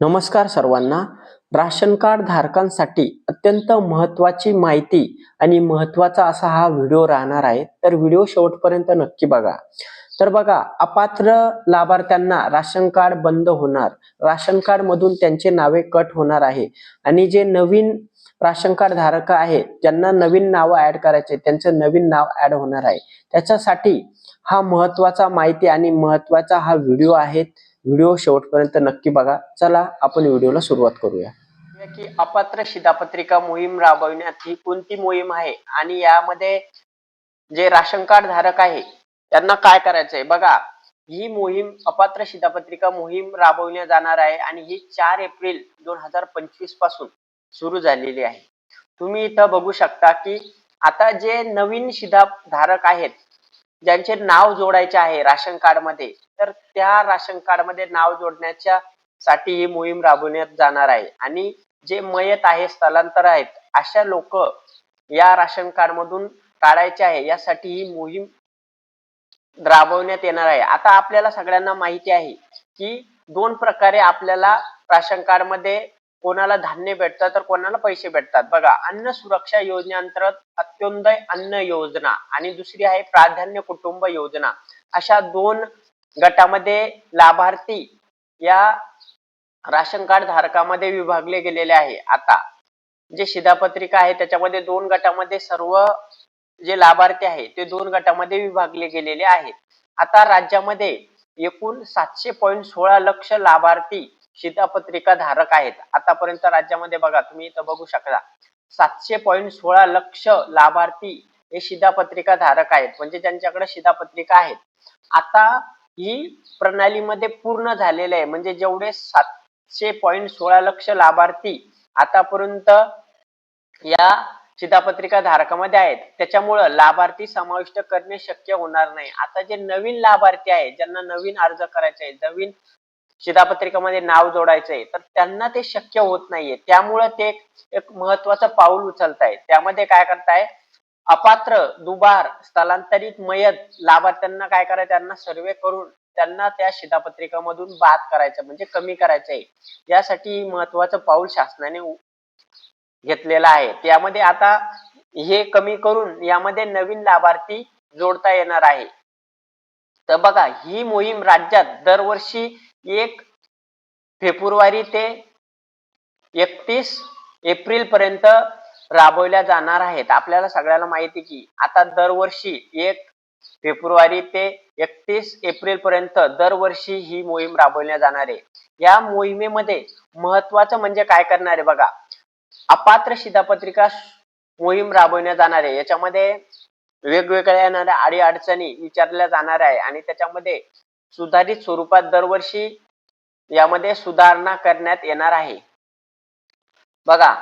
नमस्कार सर्वांना. Ration card धारकांसाठी अत्यंत महत्त्वाची माहिती आणि महत्त्वाचा असा हा व्हिडिओ राहणार आहे. तर व्हिडिओ शेवटपर्यंत नक्की बघा. तर बघा अपात्र लाभार्थ्यांना राशन कार्ड बंद होणार. राशन कार्ड मधून त्यांचे नावे कट होणार आहे. आणि जे नवीन राशन कार्ड धारक आहे ज्यांना नवीन नाव ऍड करायचे त्यांचं नवीन नाव ऍड होणार आहे. त्याच्यासाठी हा महत्त्वाचा माहिती आणि महत्त्वाचा हा व्हिडिओ आहे. व्हिडिओ शेवटपर्यंत नक्की बघा. चला आपण व्हिडिओला सुरुवात करूया. की अपात्र शिधापत्रिका मोहीम राबविण्यात ही कोणती मोहीम आहे? आणि यामध्ये जे राशन कार्ड धारक आहे त्यांना काय करायचंय? बघा ही मोहीम अपात्र शिधापत्रिका मोहीम राबवण्यात जाणार आहे आणि ही चार एप्रिल दोन हजार पंचवीसपासून सुरू झालेली आहे. तुम्ही इथं बघू शकता की आता जे नवीन शिधा धारक आहेत ज्यांचे नाव जोडायचे आहे राशन कार्डमध्ये तर त्या राशन कार्डमध्ये नाव जोडण्याच्या साठी ही मोहीम राबवण्यात जाणार आहे. आणि जे मयत आहे स्थलांतर आहेत अशा लोक या राशन कार्ड मधून काढायचे आहे यासाठी ही मोहीम राबवण्यात येणार आहे. आता आपल्याला सगळ्यांना माहिती आहे की दोन प्रकारे आपल्याला राशन कार्डमध्ये कोणाला धान्य भेटतं तर कोणाला पैसे भेटतात. बघा अन्न सुरक्षा योजनेअंतर्गत अत्योदय अन्न योजना आणि दुसरी आहे प्राधान्य कुटुंब योजना. अशा दोन गटामध्ये लाभार्थी या राशन कार्ड धारकामध्ये विभागले गेलेले आहे. आता जे शिधापत्रिका आहे त्याच्यामध्ये दोन गटामध्ये सर्व जे लाभार्थी आहे ते दोन गटामध्ये विभागले गेलेले आहेत. आता राज्यामध्ये एकूण सातशे पॉईंट सोळा लक्ष लाभार्थी शिधापत्रिका धारक आहेत. आतापर्यंत राज्यामध्ये बघा तुम्ही इथं बघू शकता. सातशे पॉईंट सोळा लक्ष लाभार्थी हे शिधापत्रिका धारक आहेत. म्हणजे ज्यांच्याकडे शिधापत्रिका आहेत. आता ही प्रणालीमध्ये पूर्ण झालेले आहे. म्हणजे जेवढे सातशे पॉईंट सोळा लक्ष लाभार्थी आतापर्यंत या शिधापत्रिका धारकामध्ये आहेत. त्याच्यामुळं लाभार्थी समाविष्ट करणे शक्य होणार नाही. आता जे नवीन लाभार्थी आहेत ज्यांना नवीन अर्ज करायचे आहे नवीन शिधापत्रिकामध्ये नाव जोडायचंय तर त्यांना ते शक्य होत नाहीये. त्यामुळं ते एक महत्वाचं पाऊल उचलताय. त्यामध्ये काय करताय? अपात्र दुबार स्थलांतरित मयत लाभार्थ्यांना काय करायचं त्यांना सर्वे करून त्यांना त्या शिधापत्रिकामधून बाद करायचं म्हणजे कमी करायचं आहे यासाठी महत्वाचं पाऊल शासनाने घेतलेलं आहे. त्यामध्ये आता हे कमी करून यामध्ये नवीन लाभार्थी जोडता येणार आहे. तर बघा ही मोहीम राज्यात दरवर्षी एक फेब्रुवारी ते एकतीस एप्रिल पर्यंत राबवल्या जाणार आहेत. आपल्याला सगळ्याला माहिती की आता दरवर्षी एक फेब्रुवारी ते एकतीस एप्रिल पर्यंत दरवर्षी ही मोहीम राबवल्या जाणार आहे. या मोहिमेमध्ये महत्वाचं म्हणजे काय करणार आहे बघा. अपात्र शिधापत्रिका मोहीम राबवण्यात जाणार आहे. याच्यामध्ये वेगवेगळ्या येणाऱ्या अडी अडचणी विचारल्या जाणार आहे आणि त्याच्यामध्ये सुधारित स्वरूपात दरवर्षी यामध्ये सुधारणा करण्यात येणार आहे. बघा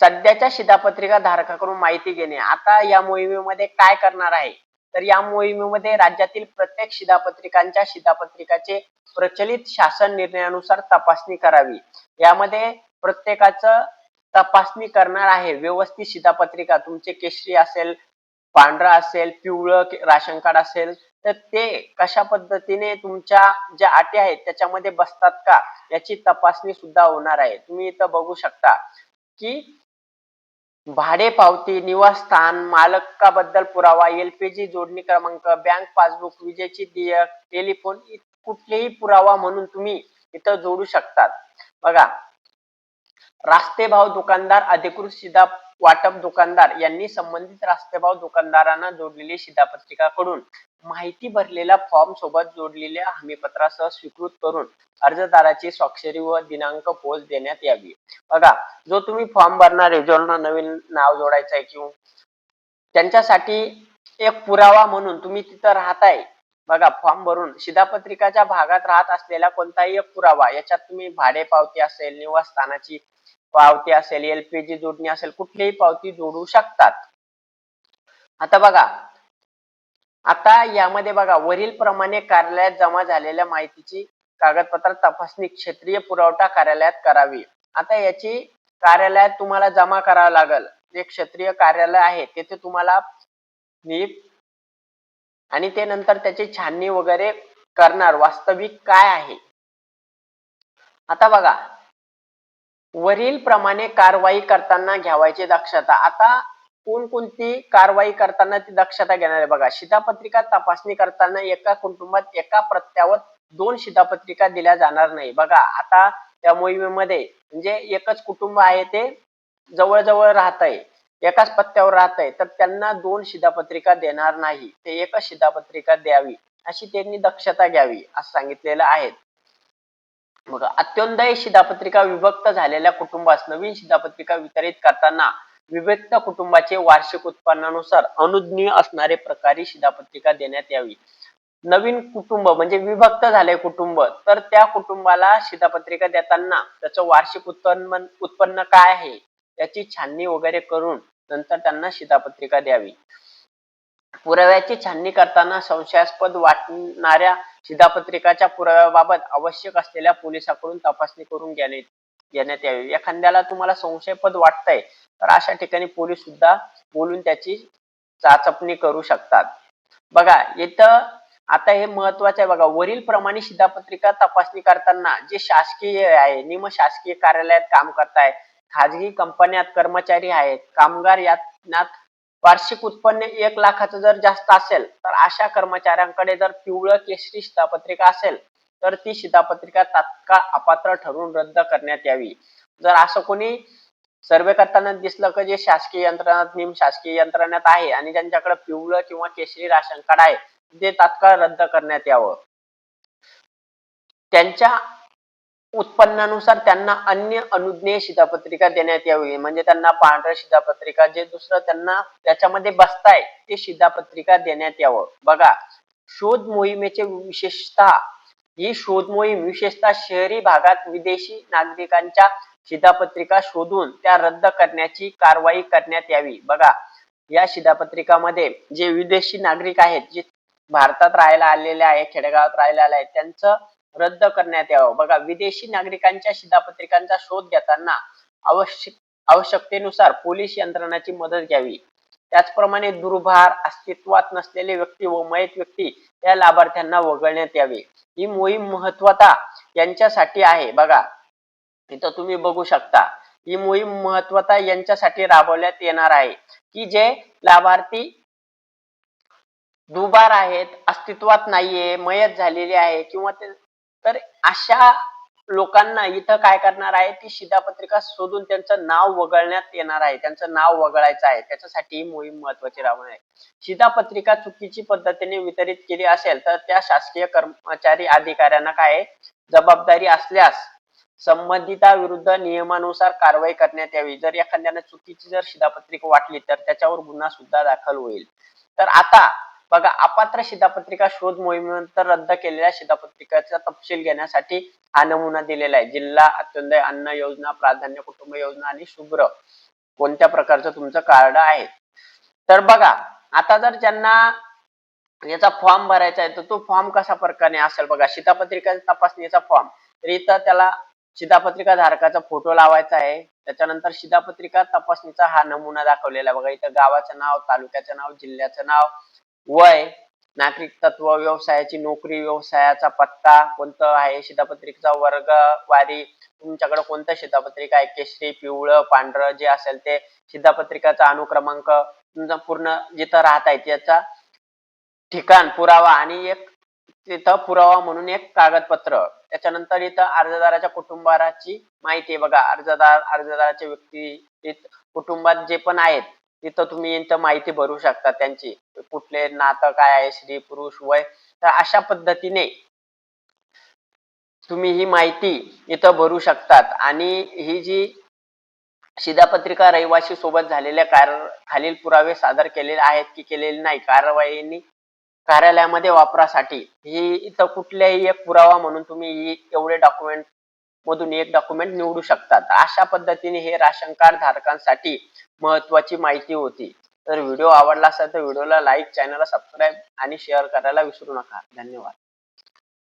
सध्याच्या शिधापत्रिका धारकाकडून माहिती घेणे आता या मोहिमेमध्ये काय करणार आहे? तर या मोहिमेमध्ये राज्यातील प्रत्येक शिधापत्रिकांच्या शिधापत्रिकाचे प्रचलित शासन निर्णयानुसार तपासणी करावी. यामध्ये प्रत्येकाचं तपासणी करणार आहे. व्यवस्थित शिधापत्रिका तुमचे केशरी असेल पांढरा असेल पिवळं राशन कार्ड असेल तर ते कशा पद्धतीने तुमच्या ज्या अटी आहेत त्याच्यामध्ये बसतात का? याची तपासणी सुद्धा होणार आहे. तुम्ही इथं बघू शकता की भाडे पावती निवासस्थान मालकाबद्दल पुरावा एलपीजी जोडणी क्रमांक बँक पासबुक विजेची देयक टेलिफोन कुठलेही पुरावा म्हणून तुम्ही इथं जोडू शकतात. बघा रास्ते भाव दुकानदार अधिकृत शिधा वाटप दुकानदार यांनी संबंधित रास्तेभाव दुकानदारांना जोडलेली शिधापत्रिकाकडून माहिती भरलेल्या फॉर्म सोबत जोडलेल्या हमीपत्रासह स्वीकृत करून अर्जदाराची स्वाक्षरी व दिनांक पोच देण्यात यावी. बघा जो तुम्ही फॉर्म भरणार आहे ज्यांना नवीन नाव जोडायचं आहे किंवा त्यांच्यासाठी एक पुरावा म्हणून तुम्ही तिथं राहताय. बघा फॉर्म भरून शिधापत्रिकाच्या भागात राहत असलेला कोणताही एक पुरावा याच्यात तुम्ही भाडे पावती असेल निवासस्थानाची पावती असेल एलपीजी जोडणी असेल कुठलीही पावती जोडू शकतात. आता बघा आता यामध्ये बघा वरील प्रमाणे कार्यालयात जमा झालेल्या माहितीची कागदपत्र तपासणी क्षेत्रीय पुरवठा कार्यालयात करावी. आता याची कार्यालयात तुम्हाला जमा करावं लागेल. जे क्षेत्रीय कार्यालय आहे तेथे तुम्हाला आणि ते नंतर त्याची छाननी वगैरे करणार वास्तविक काय आहे? आता बघा वरील प्रमाणे कारवाई करताना घ्यावायची दक्षता. आता कोणकोणती कारवाई करताना ती दक्षता घेणार आहे बघा. शिधापत्रिका तपासणी करताना एका कुटुंबात एका प्रत्यावर दोन शिधापत्रिका दिल्या जाणार नाही. बघा आता त्या मोहिमेमध्ये म्हणजे एकच कुटुंब आहे ते जवळजवळ राहत आहे एकाच पत्त्यावर राहत आहे तर त्यांना दोन शिधापत्रिका देणार नाही. ते एकच शिधापत्रिका द्यावी. अशी त्यांनी दक्षता घ्यावी असं सांगितलेलं आहे. मग अत्योदय शिधापत्रिका विभक्त झालेल्या कुटुंबास नवीन शिधापत्रिका वितरित करताना विभक्त कुटुंबाचे वार्षिक उत्पन्नानुसार अनुज्ञीय असणारे प्रकारे शिधापत्रिका देण्यात यावी. नवीन कुटुंब म्हणजे विभक्त झाले कुटुंब. तर त्या कुटुंबाला शिधापत्रिका देताना त्याचं वार्षिक उत्पन्न उत्पन्न काय आहे? त्याची छाननी वगैरे करून नंतर त्यांना शिधापत्रिका द्यावी. पुराव्याची छाननी करताना संशयास्पद वाटणाऱ्या शिधापत्रिकाच्या पुराव्याबाबत आवश्यक असलेल्या पोलिसाकडून तपासणी करून घेण्यात घेण्यात यावी. एखाद्याला तुम्हाला संशयपद वाटतंय तर अशा ठिकाणी पोलीस सुद्धा बोलून त्याची चाचपणी करू शकतात. बघा इथं आता हे महत्वाचं आहे बघा. वरील प्रमाणे शिधापत्रिका तपासणी करताना जे शासकीय आहे निम शासकीय कार्यालयात काम करताय खाजगी कंपन्यात कर्मचारी आहेत कामगार यात वार्षिक उत्पन्न एक लाखाचं जर जास्त असेल तर अशा कर्मचाऱ्यांकडे जर पिवळं केशरी शिधापत्रिका असेल तर ती शिधापत्रिका तात्काळ अपात्र ठरवून रद्द करण्यात यावी. जर असं कोणी सर्वे करताना दिसलं की जे शासकीय यंत्रणात निम शासकीय यंत्रणात आहे आणि ज्यांच्याकडे पिवळं किंवा केशरी राशन कार्ड आहे ते तात्काळ रद्द करण्यात यावं. त्यांच्या उत्पन्नानुसार त्यांना अन्य अनुज्ञेय शिधापत्रिका देण्यात यावी. म्हणजे त्यांना पांढऱ्या शिधापत्रिका जे दुसरं त्यांना त्याच्यामध्ये बसताय ते शिधापत्रिका देण्यात यावं. बघा शोध मोहिमेचे विशेषता ही शोध मोहीम विशेषतः शहरी भागात विदेशी नागरिकांच्या शिधापत्रिका शोधून त्या रद्द करण्याची कारवाई करण्यात यावी. बघा या शिधापत्रिकामध्ये जे विदेशी नागरिक आहेत जे भारतात राहायला आलेले आहे खेडेगावात राहायला आले आहेत त्यांचं रद्द करण्यात यावं. बघा विदेशी नागरिकांच्या शिधापत्रिकांचा शोध घेताना आवश्यक आवश्यकतेनुसार पोलीस यंत्रणाची मदत घ्यावी. त्याचप्रमाणे दुर्भार अस्तित्वात नसलेले व्यक्ती व मयत व्यक्ती या लाभार्थ्यांना वगळण्यात यावे. ही मोहीम महत्वता यांच्यासाठी आहे. बघा इथं तुम्ही बघू शकता. ही मोहीम महत्वता यांच्यासाठी राबवण्यात येणार आहे की जे लाभार्थी दुबार आहेत अस्तित्वात नाहीये मयत झालेले आहे किंवा ते तर अशा लोकांना इथं काय करणार आहे? ती शिधापत्रिका शोधून त्यांचं नाव वगळण्यात येणार आहे. त्यांचं नाव वगळायचं आहे. त्याच्यासाठी ही मोहीम महत्वाची राबवणार आहे. शिधापत्रिका चुकीची पद्धतीने वितरित केली असेल तर त्या शासकीय कर्मचारी अधिकाऱ्यांना काय जबाबदारी असल्यास संबंधिताविरुद्ध नियमानुसार कारवाई करण्यात यावी. जर एखाद्याने चुकीची जर शिधापत्रिका वाटली तर त्याच्यावर गुन्हा सुद्धा दाखल होईल. तर आता बघा अपात्र शिधापत्रिका शोध मोहिमेनंतर रद्द केलेल्या शिधापत्रिकाचा तपशील घेण्यासाठी हा नमुना दिलेला आहे. जिल्हा अत्यंत अन्न योजना प्राधान्य कुटुंब योजना आणि शुभ्र कोणत्या प्रकारचं तुमचं कार्ड आहे? तर बघा आता जर ज्यांना याचा फॉर्म भरायचा आहे तर तो फॉर्म कशा प्रकारे असेल बघा शिधापत्रिका तपासणीचा फॉर्म. तर इथं त्याला शिधापत्रिका धारकाचा फोटो लावायचा आहे. त्याच्यानंतर शिधापत्रिका तपासणीचा हा नमुना दाखवलेला आहे. बघा इथं गावाचं नाव तालुक्याचं नाव जिल्ह्याचं नाव वय नागरिक तत्व व्यवसायाची नोकरी व्यवसायाचा पत्ता कोणतं आहे शिधापत्रिकेचा वर्ग वारी तुमच्याकडे कोणतं शिधापत्रिका आहे? केशरी पिवळं पांढरं जे असेल ते शिधापत्रिकाचा अनुक्रमांक तुमचा पूर्ण जिथं राहत आहे त्याचा ठिकाण पुरावा आणि एक तिथं पुरावा म्हणून एक कागदपत्र. त्याच्यानंतर इथं अर्जदाराच्या कुटुंबाची माहिती आहे बघा. अर्जदार अर्जदाराच्या व्यक्ती कुटुंबात जे पण आहेत तिथं तुम्ही इथं माहिती भरू शकता त्यांची. कुठले नातं काय आहे स्त्री पुरुष वय. तर अशा पद्धतीने तुम्ही ही माहिती इथं भरू शकतात. आणि ही जी शिधापत्रिका रहिवाशी सोबत झालेल्या कार खालील पुरावे सादर केलेले आहेत की केलेले नाही कारवाईनी कार्यालयामध्ये वापरासाठी. ही इथं कुठल्याही एक पुरावा म्हणून तुम्ही एवढे डॉक्युमेंट मधून एक डॉक्युमेंट निवडू शकतात. अशा पद्धतीने हे राशन कार्ड धारकांसाठी महत्वाची माहिती होती. तर व्हिडिओ आवडला असेल तर व्हिडिओला लाईक चॅनलला सबस्क्राईब आणि शेअर करायला विसरू नका. धन्यवाद.